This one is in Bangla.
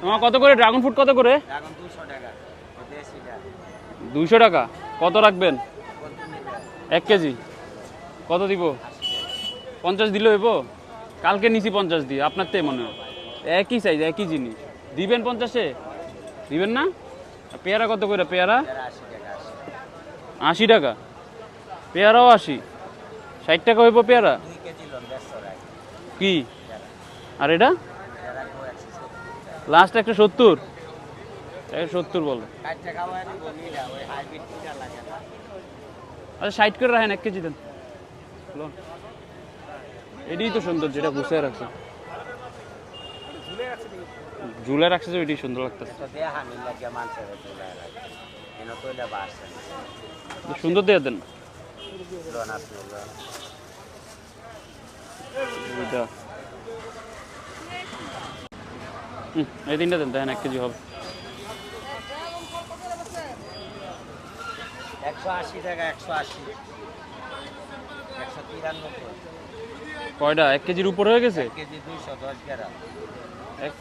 তোমার কত করে? ড্রাগন ফ্রুট কত করে? দুশো টাকা কত রাখবেন? এক কেজি। কত দিব? পঞ্চাশ দিলে হইব কালকে নিছি পঞ্চাশ দিয়ে আপনার তো মনে হয়। একই সাইজ একই জিনিস। দিবেন পঞ্চাশে? দিবেন না? পেয়ারা কত করে? পেয়ারা? আশি টাকা পেয়ারাও আশি। ষাট টাকা হইব পেয়ারা? কি? আর এটা? লাস্ট একটা সত্তর। একশো সত্তর বলো। আচ্ছা ষাট করে রাখেন এক কেজি দেন। এটাই তো সুন্দর যেটা বসে রাখছে। ঝুলে রাখছে যে ওইটাই সুন্দর লাগতেছে। সুন্দর দিয়ে দেন। এই তিনটা দেন দেখেন এক কেজি হবে। কয়টা? এক কেজির উপর হয়ে গেছে? কেজি দুইশো দশ গ্রাম এক